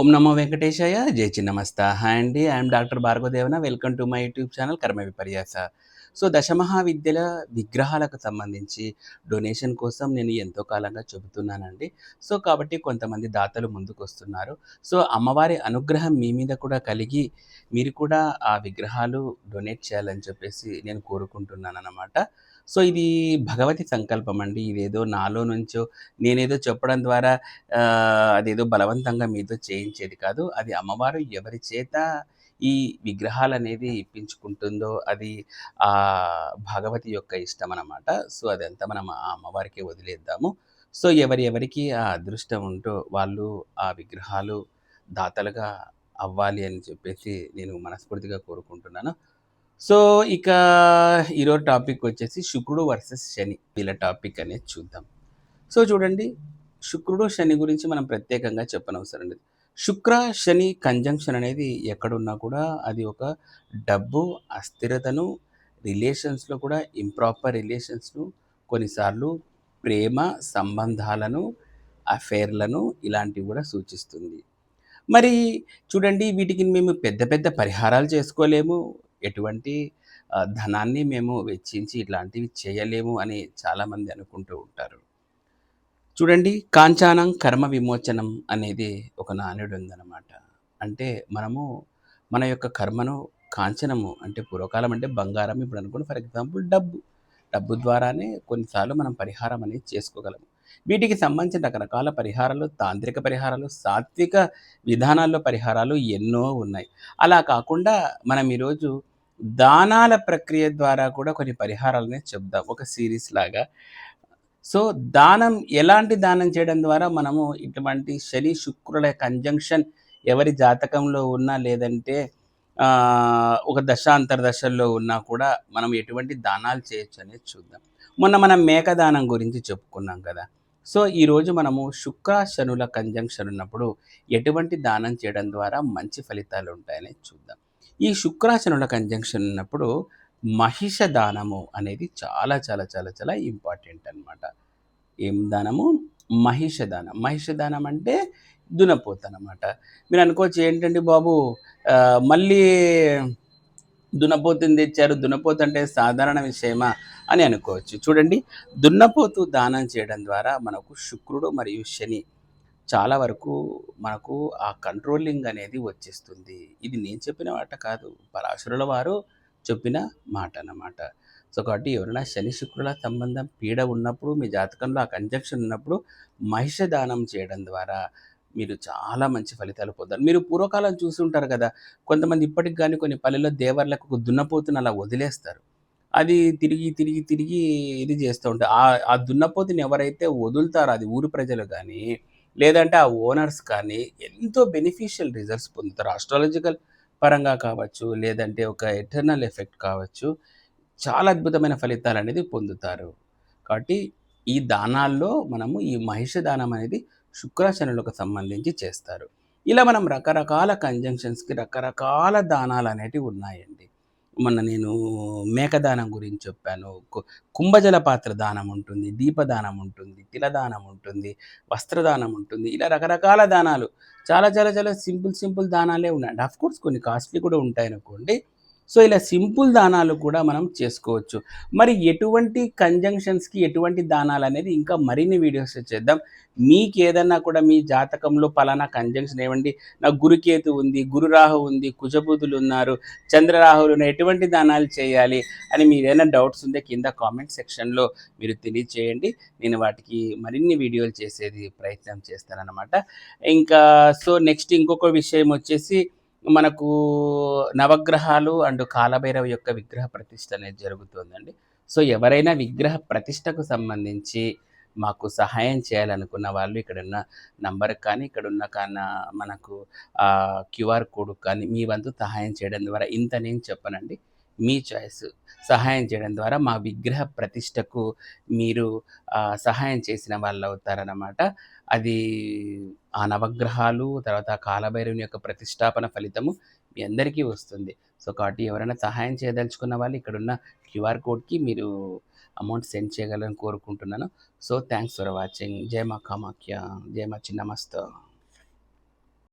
ఓం నమో వెంకటేశాయ జై చిన్నమస్త హాయ్ అండి. I'm doctor Bhargavadevana. Welcome to my YouTube channel Karma Viparyasa. So దశమహావిద్యల విగ్రహాలకు సంబంధించి డొనేషన్ కోసం నేను ఎంతో కాలంగా చెబుతున్నానండి. సో కాబట్టి కొంతమంది దాతలు ముందుకు వస్తున్నారు సో అమ్మవారి అనుగ్రహం మీ మీద కూడా కలిగి మీరు కూడా ఆ విగ్రహాలు డొనేట్ చేయాలని చెప్పేసి నేను కోరుకుంటున్నాను అన్నమాట సో ఇది భగవతి సంకల్పం అండి ఇదేదో నాలో నుంచో నేనేదో చెప్పడం ద్వారా అదేదో బలవంతంగా మీతో చేయించేది కాదు. అది అమ్మవారు ఎవరి చేత ఈ విగ్రహాలు అనేది ఇప్పించుకుంటుందో అది ఆ భగవతి యొక్క ఇష్టం అన్నమాట సో అదంతా మనం ఆ అమ్మవారికి వదిలేద్దాము. సో ఎవరి ఎవరికి ఆ అదృష్టం ఉంటో వాళ్ళు ఆ విగ్రహాలు దాతలుగా అవ్వాలి అని చెప్పేసి నేను మనస్ఫూర్తిగా కోరుకుంటున్నాను. సో ఇక ఈరోజు టాపిక్ వచ్చేసి శుక్రుడు వర్సెస్ శని. వీళ్ళ టాపిక్ అనేది చూద్దాం. సో చూడండి. శుక్రుడు శని గురించి మనం ప్రత్యేకంగా చెప్పనవసరం లేదు. శుక్ర శని కంజంక్షన్ అనేది ఎక్కడున్నా కూడా అది ఒక డబ్బు అస్థిరతను రిలేషన్స్లో కూడా ఇంప్రాపర్ రిలేషన్స్ను కొన్నిసార్లు ప్రేమ సంబంధాలను అఫేర్లను ఇలాంటివి కూడా సూచిస్తుంది. మరి చూడండి వీటికి మేము పెద్ద పెద్ద పరిహారాలు చేసుకోలేము. ఎటువంటి ధనాన్ని మేము వెచ్చించి ఇట్లాంటివి చేయలేము అని చాలామంది అనుకుంటూ ఉంటారు. చూడండి కాంచానం కర్మ విమోచనం అనేది ఒక నానుడు ఉందన్నమాట. అంటే మనము మన యొక్క కర్మను కాంచనము అంటే పూర్వకాలం అంటే బంగారం ఇప్పుడు అనుకోండి ఫర్ ఎగ్జాంపుల్ డబ్బు. డబ్బు ద్వారానే కొన్నిసార్లు మనం పరిహారం అనేది చేసుకోగలము వీటికి సంబంధించిన రకరకాల పరిహారాలు తాంత్రిక పరిహారాలు సాత్విక విధానాల్లో పరిహారాలు ఎన్నో ఉన్నాయి. అలా కాకుండా మనం ఈరోజు దానాల ప్రక్రియ ద్వారా కూడా కొన్ని పరిహారాలనే చెప్దాం ఒక సిరీస్ లాగా. సో దానం ఎలాంటి దానం చేయడం ద్వారా మనము ఇటువంటి శని శుక్రుల కంజంక్షన్ ఎవరి జాతకంలో ఉన్నా లేదంటే ఒక దశ అంతర్దశల్లో ఉన్నా కూడా మనం ఎటువంటి దానాలు చేయొచ్చు అనేది చూద్దాం. మొన్న మనం మేక దానం గురించి చెప్పుకున్నాం కదా. సో ఈరోజు మనము శుక్ర శనుల కంజంక్షన్ ఉన్నప్పుడు ఎటువంటి దానం చేయడం ద్వారా మంచి ఫలితాలు ఉంటాయని చూద్దాం. ఈ శుక్రాచనుల కంజంక్షన్ ఉన్నప్పుడు మహిష దానము అనేది చాలా చాలా చాలా చాలా ఇంపార్టెంట్ అన్నమాట. ఏం దానము? మహిష దానం మహిష దానం అంటే దునపోత అనమాట మీరు అనుకోవచ్చు ఏంటండి బాబు? మళ్ళీ దున్నపోతుని తెచ్చారు. దున్నపోతు అంటే సాధారణ విషయమా అని అనుకోవచ్చు. చూడండి దున్నపోతు దానం చేయడం ద్వారా మనకు శుక్రుడు మరియు శని చాలా వరకు మనకు ఆ కంట్రోలింగ్ అనేది వచ్చేస్తుంది. ఇది నేను చెప్పిన మాట కాదు. పరాశరుల వారు చెప్పిన మాట అన్నమాట. సో కాబట్టి ఎవరైనా శని శుక్రుల సంబంధం పీడ ఉన్నప్పుడు మీ జాతకంలో ఆ కంజక్షన్ ఉన్నప్పుడు మహిష దానం చేయడం ద్వారా మీరు చాలా మంచి ఫలితాలు పొందారు. మీరు పూర్వకాలం చూసి ఉంటారు కదా కొంతమంది ఇప్పటికి కానీ కొన్ని పల్లెల్లో దేవర్లకు దున్నపోతుని అలా వదిలేస్తారు. అది తిరిగి తిరిగి తిరిగి ఇది చేస్తూ ఉంటారు. ఆ ఆ దున్నపోతుని ఎవరైతే వదులుతారో అది ఊరు ప్రజలు కానీ లేదంటే ఆ ఓనర్స్ కానీ ఎంతో బెనిఫిషియల్ రిజల్ట్స్ పొందుతారు. ఆస్ట్రాలజికల్ పరంగా కావచ్చు లేదంటే ఒక ఎటర్నల్ ఎఫెక్ట్ కావచ్చు చాలా అద్భుతమైన ఫలితాలు అనేది పొందుతారు. కాబట్టి ఈ దానాల్లో మనము ఈ మహిష దానం అనేది శుక్రాచనులకు సంబంధించి చేస్తారు. ఇలా మనం రకరకాల కంజంక్షన్స్కి రకరకాల దానాలు అనేటివి ఉన్నాయండి. మొన్న నేను మేకదానం గురించి చెప్పాను. కు- కుంభజల పాత్ర దానం ఉంటుంది దీపదానం ఉంటుంది తిలదానం ఉంటుంది వస్త్రదానం ఉంటుంది ఇలా రకరకాల దానాలు. చాలా చాలా చాలా సింపుల్ సింపుల్ దానాలే ఉన్నాయి. అఫ్ కోర్స్ కొన్ని కాస్ట్లీ కూడా ఉంటాయి అనుకోండి సో ఇలా సింపుల్ దానాలు కూడా మనం చేసుకోవచ్చు. మరి ఎటువంటి కంజంక్షన్స్కి ఎటువంటి దానాలు అనేది ఇంకా మరిన్ని వీడియోస్ చేద్దాం. మీకు ఏదన్నా కూడా మీ జాతకంలో పలానా కంజంక్షన్ ఏమండి? నాకు గురుకేతు ఉంది గురురాహు ఉంది కుజబుధులు ఉన్నారు చంద్రరాహులు ఎటువంటి దానాలు చేయాలి అని మీరు ఏదైనా డౌట్స్ ఉంటే కింద కామెంట్ సెక్షన్లో మీరు తెలియచేయండి. నేను వాటికి మరిన్ని వీడియోలు చేసేది ప్రయత్నం చేస్తానన్నమాట. ఇంకా సో నెక్స్ట్ ఇంకొక విషయం వచ్చేసి మనకు నవగ్రహాలు అండ్ కాలభైరవ యొక్క విగ్రహ ప్రతిష్ట అనేది జరుగుతుందండి. సో ఎవరైనా విగ్రహ ప్రతిష్టకు సంబంధించి మాకు సహాయం చేయాలనుకున్న వాళ్ళు ఇక్కడున్న నంబర్ కానీ ఇక్కడున్న కాన మనకు క్యూఆర్ కోడ్ కానీ మీ వంతు సహాయం చేయడం ద్వారా ఇంత నేను చెప్పనండి. మీ చాయిస్ సహాయం చేయడం ద్వారా మా విగ్రహ ప్రతిష్టకు మీరు సహాయం చేసిన వాళ్ళు అవుతారన్నమాట. అది ఆ నవగ్రహాలు తర్వాత ఆ కాలభైరవుని యొక్క ప్రతిష్టాపన ఫలితము మీ అందరికీ వస్తుంది. సో కాబట్టి ఎవరైనా సహాయం చేయదలుచుకున్న వాళ్ళు ఇక్కడున్న క్యూఆర్ కోడ్కి మీరు అమౌంట్ సెండ్ చేయగలని కోరుకుంటున్నాను. So thanks for watching. జయ మా కామాఖ్య. జయ మా చిన్నమస్త.